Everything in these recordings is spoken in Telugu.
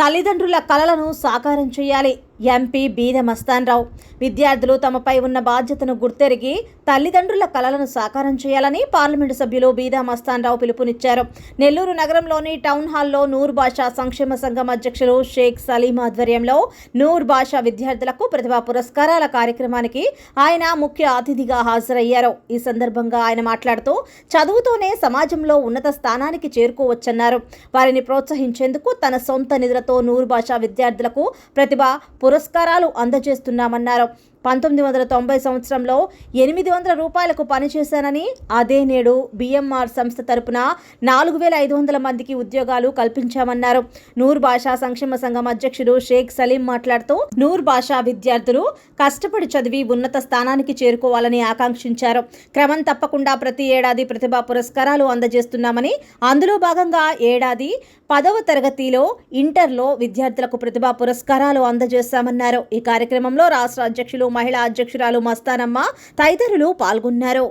తల్లిదండ్రుల కలలను సాకారం చేయాలి. ఎంపీ బీద మస్తాన్రావు. విద్యార్థులు తమపై ఉన్న బాధ్యతను గుర్తెరిగి తల్లిదండ్రుల కలలను సాకారం చేయాలని పార్లమెంటు సభ్యులు బీదా మస్తాన్రావు పిలుపునిచ్చారు. నెల్లూరు నగరంలోని టౌన్ హాల్లో నూర్ భాషా సంక్షేమ సంఘం అధ్యక్షులు షేక్ సలీం ఆధ్వర్యంలో నూర్ భాషా విద్యార్థులకు ప్రతిభా పురస్కారాల కార్యక్రమానికి ఆయన ముఖ్య అతిథిగా హాజరయ్యారు. ఈ సందర్భంగా ఆయన మాట్లాడుతూ చదువుతోనే సమాజంలో ఉన్నత స్థానానికి చేరుకోవచ్చన్నారు. వారిని ప్రోత్సహించేందుకు తన సొంత నిధులతో నూరు భాషా విద్యార్థులకు ప్రతిభ పురస్కారాలు అందజేస్తున్నామన్నారు. పంతొమ్మిది వందల తొంభై సంవత్సరంలో ఎనిమిది వందల రూపాయలకు పనిచేశానని అదే నేడు బిఎంఆర్ సంస్థ తరపున నాలుగు వేల ఐదు వందల మందికి ఉద్యోగాలు కల్పించామన్నారు. నూర్ భాషా సంక్షేమ సంఘం అధ్యక్షుడు షేక్ సలీం మాట్లాడుతూ నూర్ భాషా విద్యార్థులు కష్టపడి చదివి ఉన్నత స్థానానికి చేరుకోవాలని ఆకాంక్షించారు. క్రమం తప్పకుండా ప్రతి ఏడాది ప్రతిభా పురస్కారాలు అందజేస్తున్నామని అందులో భాగంగా ఏడాది పదవ తరగతిలో ఇంటర్లో విద్యార్థులకు ప్రతిభా పురస్కారాలు అందజేస్తామన్నారు. ఈ కార్యక్రమంలో రాష్ట్ర అధ్యక్షులు మహిళా అధ్యక్షురాలు మస్తానమ్మ తదితరులు పాల్గొన్నారు.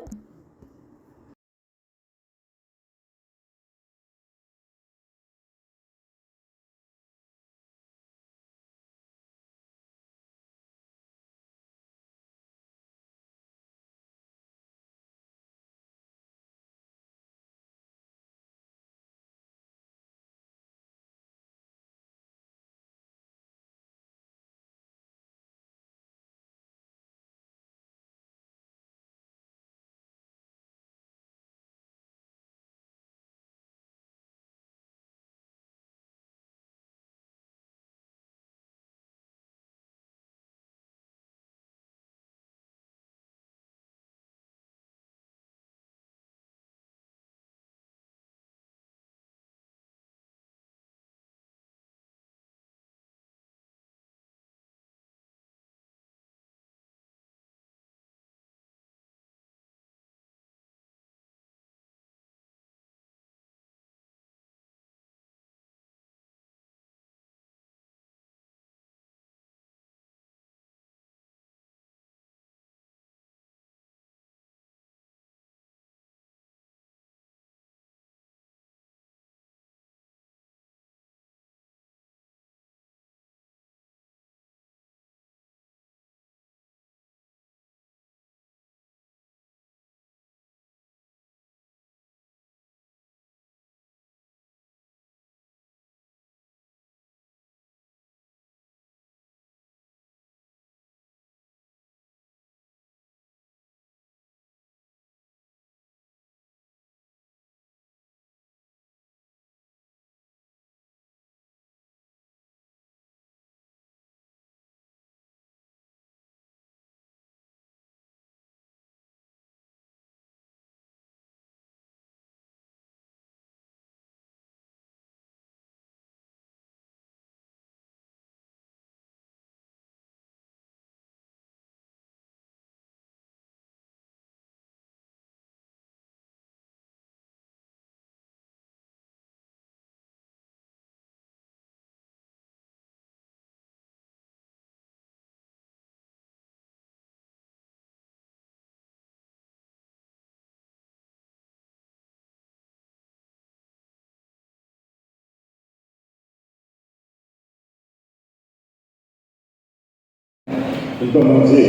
ఎంతో మంచి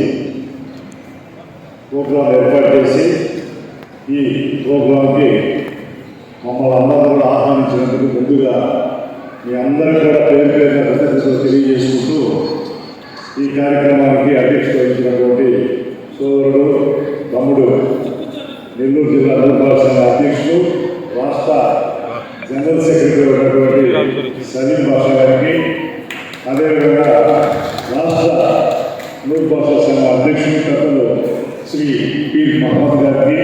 ప్రోగ్రాం ఏర్పాటు చేసి ఈ ప్రోగ్రాంకి మమ్మల్ని అందరూ కూడా ఆహ్వానించినందుకు ముందుగా మీ అందరూ కూడా పేరు పేరున కృతజ్ఞతలు తెలియజేసుకుంటూ ఈ కార్యక్రమానికి అధ్యక్షత వహించినటువంటి సోదరుడు తమ్ముడు నెల్లూరు జిల్లా రూపాయల సంఘ రాష్ట్ర జనరల్ సెక్రటరీ ఉన్నటువంటి సలీం భాష గారికి. అదేవిధంగా రాష్ట్ర నూర్ భాషా సంఘ అధ్యక్షులు పెద్దలు శ్రీ పి మహమ్మద్ గారికి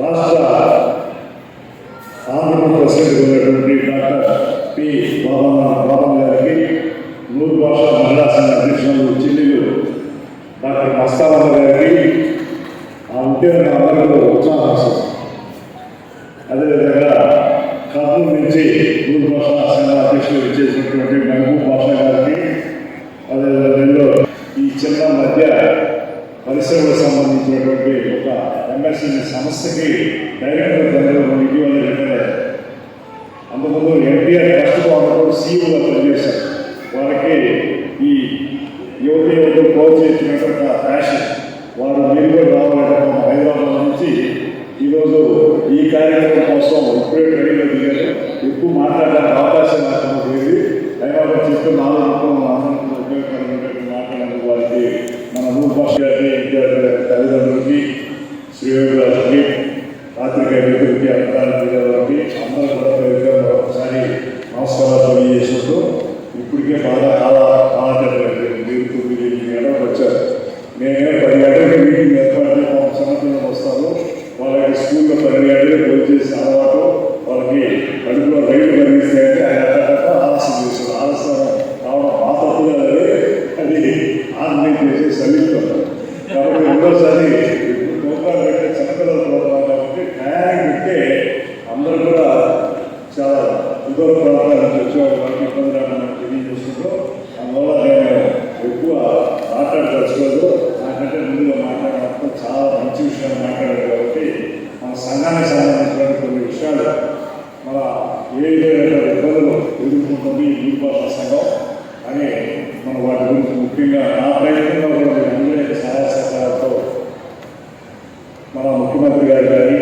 రాష్ట్ర movement చలిస్తుంది కాబట్టి రెండోసారి గోపాలు పెట్టే చిన్నపిల్లల ప్రోగ్రాం కాబట్టి టయానికి పెట్టే అందరూ కూడా చాలా ఇదో ప్రాంతాల నుంచి వచ్చేవాళ్ళు వాళ్ళకి ఇబ్బంది రావడం తెలియజేస్తుందో అందువల్ల నేను ఎక్కువ మాట్లాడదలుచుకోలేదు నాకంటే ముందుగా మాట్లాడడం చాలా మంచి విషయాలు మాట్లాడారు కాబట్టి మన సంఘానికి సంబంధించినటువంటి కొన్ని విషయాలు మన ఏ విధమైన ఇబ్బందులు ఎదుర్కొంటుంది ఈ భాష సంఘం అని మన వాటి గురించి ముఖ్యంగా నా ప్రయత్నంలో ఉన్న అందరి సహాయ సహకారాలతో మన ముఖ్యమంత్రి గారు కానీ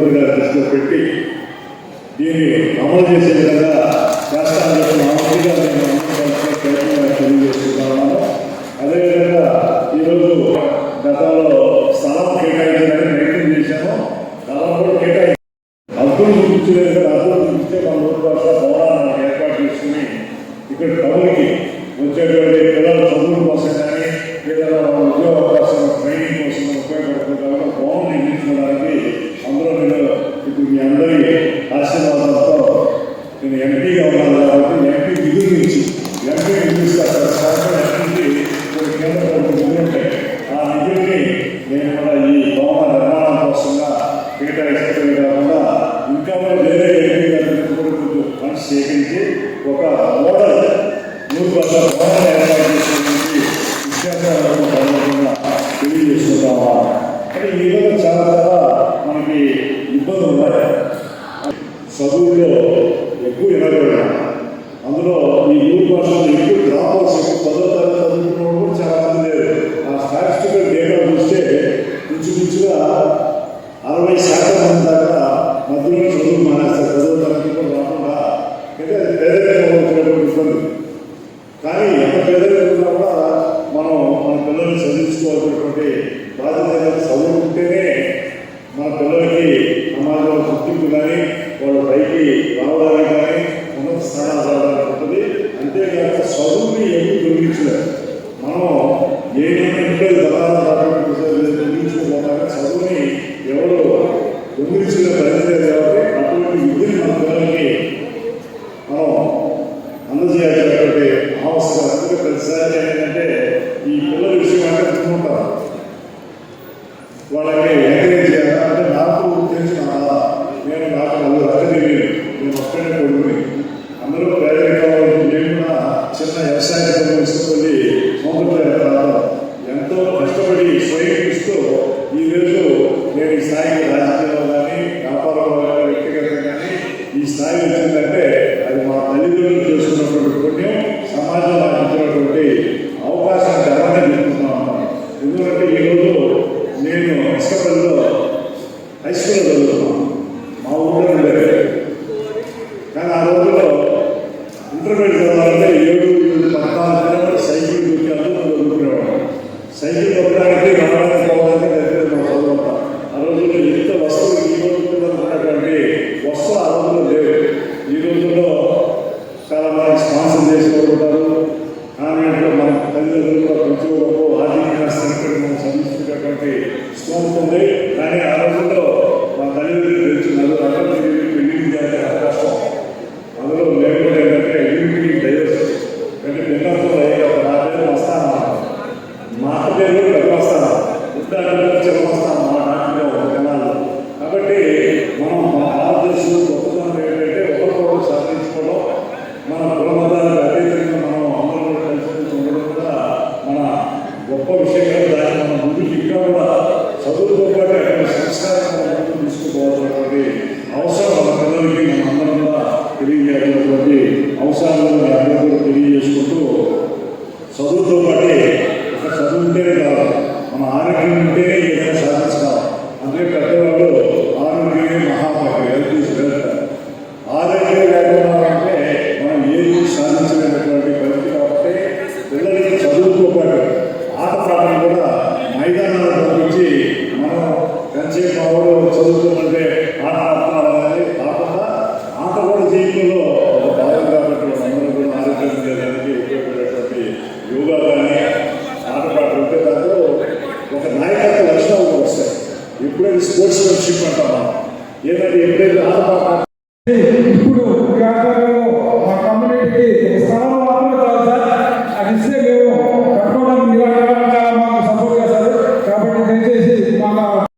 ముఖ్యమంత్రి గారి దృష్టిలో పెట్టి దీన్ని అమలు చేసే విధంగా తెలియజేస్తున్నాము. అదేవిధంగా గతంలో ఏర్పాటు చేసుకుని ఇక్కడ కవులకి వచ్చేటువంటి అందులో అమలు చేయాల్సినటువంటి ప్రతిసారి ఏంటంటే ఈ పిల్లల విషయం అంటే వాళ్ళకి ఎంకరేజ్ అంటే నాకు తెలిసిన నేను నాకు నలుగురు అక్కడికి నేను కొడుకుని. అందరూ పేదరికం నేను చిన్న వ్యవసాయ తీసుకొని సొంత ఎంతో కష్టపడి స్వయం ఇస్తూ ఈ రోజు నేను ఈ స్థాయికి కానీ వ్యాపారంలో కానీ వ్యక్తిగతంగా కానీ ఈ స్థాయి వచ్చిందంటే ఇంటర్మీడియట్ చదవాలంటే ఏడు ఏడు పద్నాలుగు కిలోమీటర్ సైకిల్ దొరికాను పోవడానికి ఆ రోజుల్లో ఎంత వస్తువులు ఈ రోజుల్లో వస్తువు ఆ రోజుల్లో ఈ రోజుల్లో చాలా మంది స్పాన్సర్ చేసుకోగలుగుతారు. కాన్వెంట్లో మన తల్లిదండ్రులు ప్రతి ఒక్కరు ఆర్థికంగా సంస్కృతి సంస్కృతి స్కోప్ ఉంది.